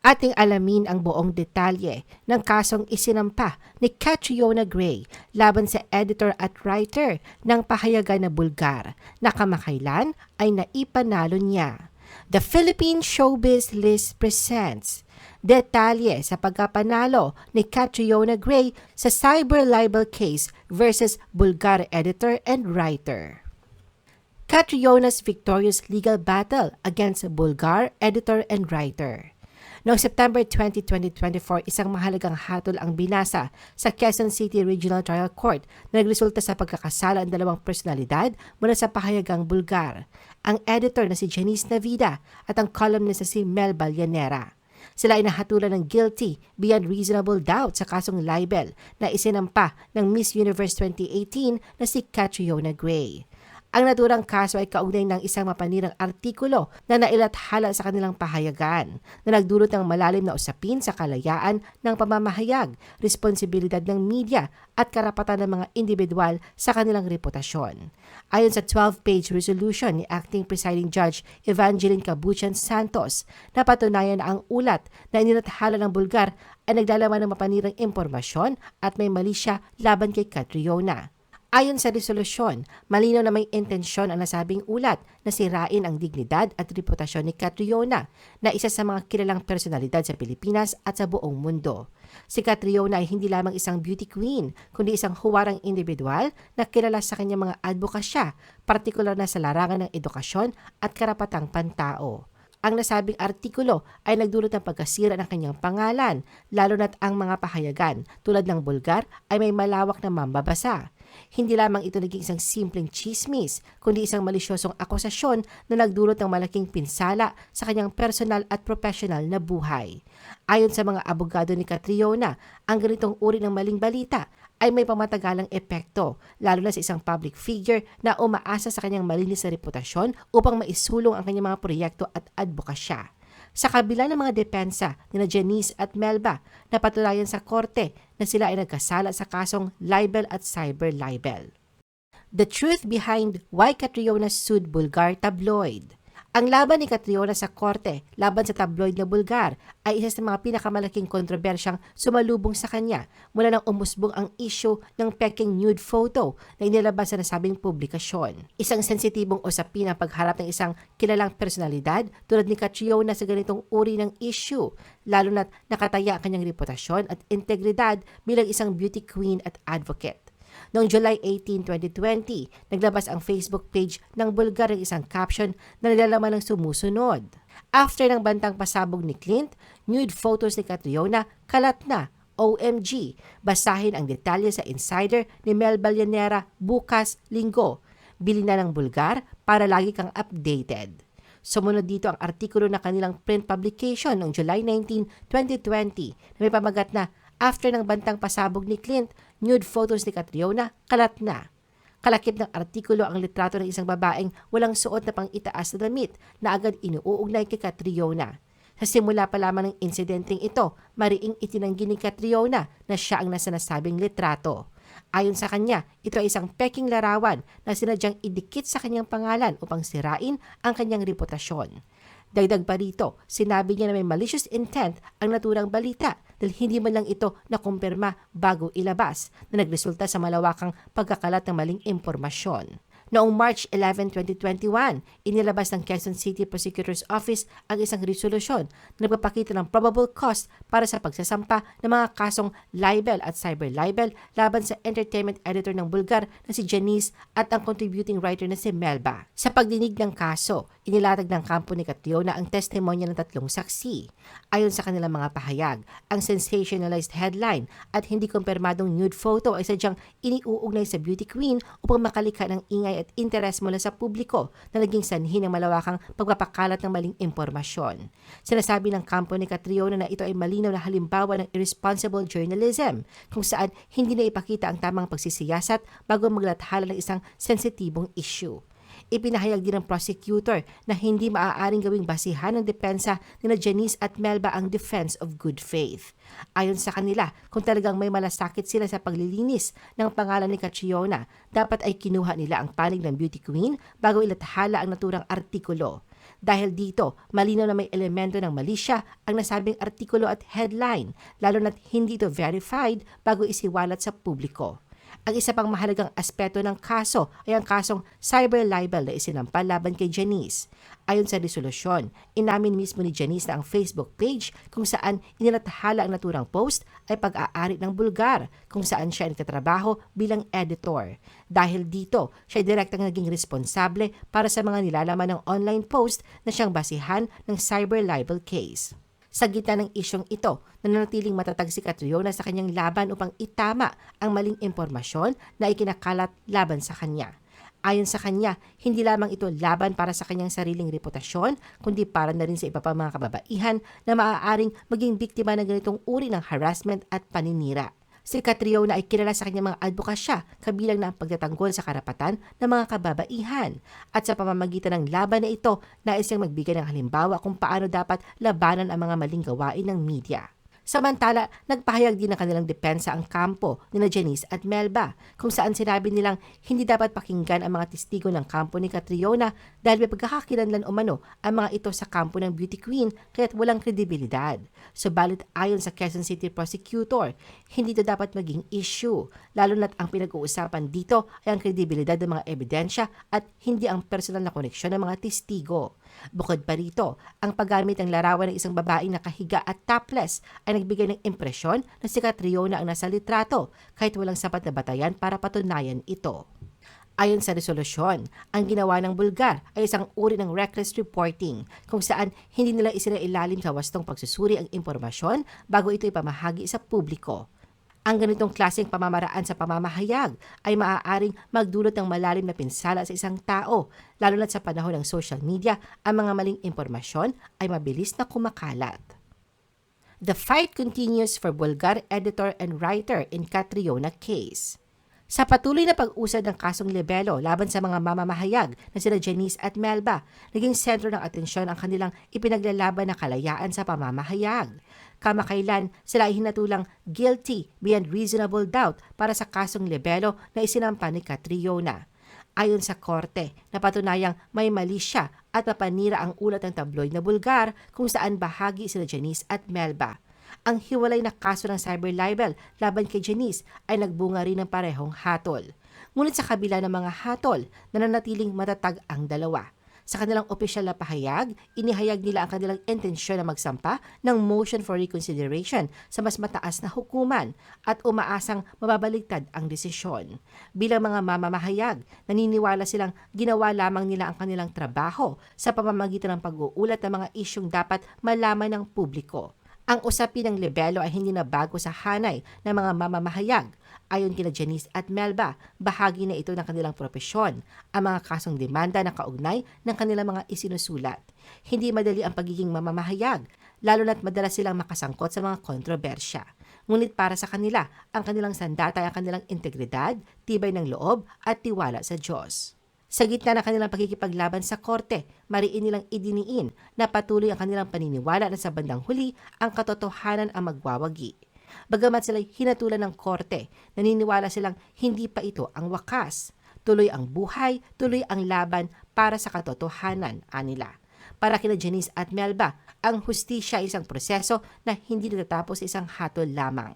Ating alamin ang buong detalye ng kasong isinampa ni Catriona Gray laban sa editor at writer ng pahayagan na Bulgar na kamakailan ay naipanalo niya. The Philippine Showbiz List presents detalye sa pagkapanalo ni Catriona Gray sa cyber libel case versus Bulgar editor and writer. Catriona's victorious legal battle against Bulgar editor and writer. Noong September 20, 2024, isang mahalagang hatol ang binasa sa Quezon City Regional Trial Court na nagresulta sa pagkakasala ng dalawang personalidad mula sa pahayagang Bulgar. Ang editor na si Janice Navida at ang columnist na si Mel Balyanera. Sila ay nahatulan ng guilty beyond reasonable doubt sa kasong libel na isinampa ng Miss Universe 2018 na si Catriona Gray. Ang naturang kaso ay kaugnay ng isang mapanirang artikulo na nailathala sa kanilang pahayagan na nagdulot ng malalim na usapin sa kalayaan ng pamamahayag, responsibilidad ng media at karapatan ng mga individual sa kanilang reputasyon. Ayon sa 12-page resolution ni Acting Presiding Judge Evangeline Cabuchan Santos, napatunayan na ang ulat na inilathala ng Bulgar ay naglalaman ng mapanirang impormasyon at may mali siya laban kay Catriona. Ayon sa resolusyon, malinaw na may intensyon ang nasabing ulat na sirain ang dignidad at reputasyon ni Catriona na isa sa mga kilalang personalidad sa Pilipinas at sa buong mundo. Si Catriona ay hindi lamang isang beauty queen, kundi isang huwarang individual na kilala sa kanyang mga advokasya, partikular na sa larangan ng edukasyon at karapatang pantao. Ang nasabing artikulo ay nagdulot ng pagkasira ng kanyang pangalan, lalo na't ang mga pahayagan tulad ng Bulgar ay may malawak na mambabasa. Hindi lamang ito naging isang simpleng chismis, kundi isang malisyosong akusasyon na nagdulot ng malaking pinsala sa kanyang personal at professional na buhay. Ayon sa mga abogado ni Catriona, ang ganitong uri ng maling balita ay may pamatagalang epekto, lalo na sa isang public figure na umaasa sa kanyang malinis na reputasyon upang maisulong ang kanyang mga proyekto at advokasya. Sa kabila ng mga depensa ni Janice at Melba, napatunayan sa korte na sila ay nagkasala sa kasong libel at cyber libel. The truth behind why Catriona sued Bulgar tabloid. Ang laban ni Catriona sa korte laban sa tabloid na Bulgar ay isa sa mga pinakamalaking kontrobersyang sumalubong sa kanya mula nang umusbong ang issue ng peking nude photo na inilabas sa nasabing publikasyon. Isang sensitibong usapin ang pagharap ng isang kilalang personalidad tulad ni Catriona sa ganitong uri ng issue, lalo na't nakataya ang kanyang reputasyon at integridad bilang isang beauty queen at advocate. Noong July 18, 2020, naglabas ang Facebook page ng Bulgar ng isang caption na nilalaman ng sumusunod. After ng bantang pasabog ni Clint, nude photos ni Catriona kalat na OMG, basahin ang detalye sa insider ni Mel Balyanera bukas linggo. Bili na ng Bulgar para lagi kang updated. Sumunod dito ang artikulo na kanilang print publication noong July 19, 2020 na may pamagat na After ng bantang pasabog ni Clint, nude photos ni Catriona kalat na. Kalakip ng artikulo ang litrato ng isang babaeng walang suot na pang-itaas na damit na agad inuugnay kay Catriona. Sa simula pa lamang ng insidenteng ito, mariing itinanggi ni Catriona na siya ang nasa nasabing litrato. Ayon sa kanya, ito ay isang peking larawan na sinadyang idikit sa kanyang pangalan upang sirain ang kanyang reputasyon. Dagdag pa rito, sinabi niya na may malicious intent ang naturang balita dahil hindi man lang ito nakumpirma bago ilabas na nagresulta sa malawakang pagkakalat ng maling impormasyon. Noong March 11, 2021, inilabas ng Quezon City Prosecutor's Office ang isang resolusyon na nagpapakita ng probable cause para sa pagsasampa ng mga kasong libel at cyber libel laban sa entertainment editor ng Bulgar na si Janice at ang contributing writer na si Melba. Sa pagdinig ng kaso, inilatag ng kampo ni Catriona ang testimonya ng tatlong saksi. Ayon sa kanilang mga pahayag, ang sensationalized headline at hindi kumpirmadong nude photo ay sadyang iniuugnay sa beauty queen upang makalika ng ingay at interes mula sa publiko na naging sanhi ng malawakang pagpapakalat ng maling impormasyon. Sinasabi ng kampo ni Catriona na ito ay malinaw na halimbawa ng irresponsible journalism kung saan hindi na ipakita ang tamang pagsisiyasat bago maglathala ng isang sensitibong issue. Ipinahayag din ng prosecutor na hindi maaaring gawing basihan ng depensa ni na Janice at Melba ang defense of good faith. Ayon sa kanila, kung talagang may malasakit sila sa paglilinis ng pangalan ni Catriona, dapat ay kinuha nila ang panig ng beauty queen bago ilathala ang naturang artikulo. Dahil dito, malinaw na may elemento ng malisya ang nasabing artikulo at headline, lalo na't hindi ito verified bago isiwalat sa publiko. Ang isa pang mahalagang aspeto ng kaso ay ang kasong cyber libel na isinampal laban kay Janice. Ayon sa resolusyon, inamin mismo ni Janice na ang Facebook page kung saan inilatahala ang naturang post ay pag-aari ng Bulgar kung saan siya nagtatrabaho bilang editor. Dahil dito, siya ay direktang naging responsable para sa mga nilalaman ng online post na siyang basihan ng cyber libel case. Sa gitna ng isyong ito, nananatiling matatag si Catriona sa kanyang laban upang itama ang maling impormasyon na ikinakalat laban sa kanya. Ayon sa kanya, hindi lamang ito laban para sa kanyang sariling reputasyon, kundi para na rin sa iba pang mga kababaihan na maaaring maging biktima ng ganitong uri ng harassment at paninira. Si Catriona ay kilala sa kanyang mga advokasya kabilang na ang pagtatanggol sa karapatan ng mga kababaihan. At sa pamamagitan ng laban na ito, nais niyang magbigay ng halimbawa kung paano dapat labanan ang mga maling gawain ng media. Samantala, nagpahayag din ng kanilang depensa ang kampo ni na Janice at Melba kung saan sinabi nilang hindi dapat pakinggan ang mga testigo ng kampo ni Catriona dahil may pagkakakilanlan umano ang mga ito sa kampo ng beauty queen kaya't walang kredibilidad. Subalit ayon sa Quezon City Prosecutor, hindi ito dapat maging issue lalo na't ang pinag-uusapan dito ay ang kredibilidad ng mga ebidensya at hindi ang personal na koneksyon ng mga testigo. Bukod pa rito, ang paggamit ng larawan ng isang babaeng nakahiga at topless ay nagbigay ng impresyon na si Catriona ang nasa litrato kahit walang sapat na batayan para patunayan ito. Ayon sa resolusyon, ang ginawa ng Bulgar ay isang uri ng reckless reporting kung saan hindi nila isinailalim sa wastong pagsusuri ang impormasyon bago ito ipamahagi sa publiko. Ang ganitong klaseng pamamaraan sa pamamahayag ay maaaring magdulot ng malalim na pinsala sa isang tao, lalo na sa panahon ng social media, ang mga maling impormasyon ay mabilis na kumakalat. The fight continues for Bulgar editor and writer in Catriona case. Sa patuloy na pag-usad ng kasong libelo laban sa mga mamamahayag na sina Janice at Melba, naging sentro ng atensyon ang kanilang ipinaglalaban na kalayaan sa pamamahayag. Kamakailan sila ay hinatulang guilty beyond reasonable doubt para sa kasong libelo na isinampa ni Catriona. Ayon sa korte, napatunayang may mali siya at mapanira ang ulat ng tabloid na Bulgar kung saan bahagi sila Janice at Melba. Ang hiwalay na kaso ng cyber libel laban kay Janice ay nagbunga rin ng parehong hatol. Ngunit sa kabila ng mga hatol, nananatiling matatag ang dalawa. Sa kanilang opisyal na pahayag, inihayag nila ang kanilang intensyon na magsampa ng motion for reconsideration sa mas mataas na hukuman at umaasang mababaligtad ang desisyon. Bilang mga mamamahayag, naniniwala silang ginawa lamang nila ang kanilang trabaho sa pamamagitan ng pag-uulat ng mga isyong dapat malaman ng publiko. Ang usapin ng libelo ay hindi na bago sa hanay ng mga mamamahayag. Ayon kina Janice at Melba, bahagi na ito ng kanilang propesyon, ang mga kasong demanda na kaugnay ng kanilang mga isinusulat. Hindi madali ang pagiging mamamahayag, lalo na't madalas silang makasangkot sa mga kontrobersya. Ngunit para sa kanila, ang kanilang sandata ay ang kanilang integridad, tibay ng loob at tiwala sa Diyos. Sa gitna ng kanilang pagkikipaglaban sa korte, mariin nilang idiniin na patuloy ang kanilang paniniwala na sa bandang huli ang katotohanan ang magwawagi. Bagamat sila'y hinatulan ng korte, naniniwala silang hindi pa ito ang wakas. Tuloy ang buhay, tuloy ang laban para sa katotohanan, anila. Para kina Janice at Melba, ang hustisya ay isang proseso na hindi natatapos sa isang hatol lamang.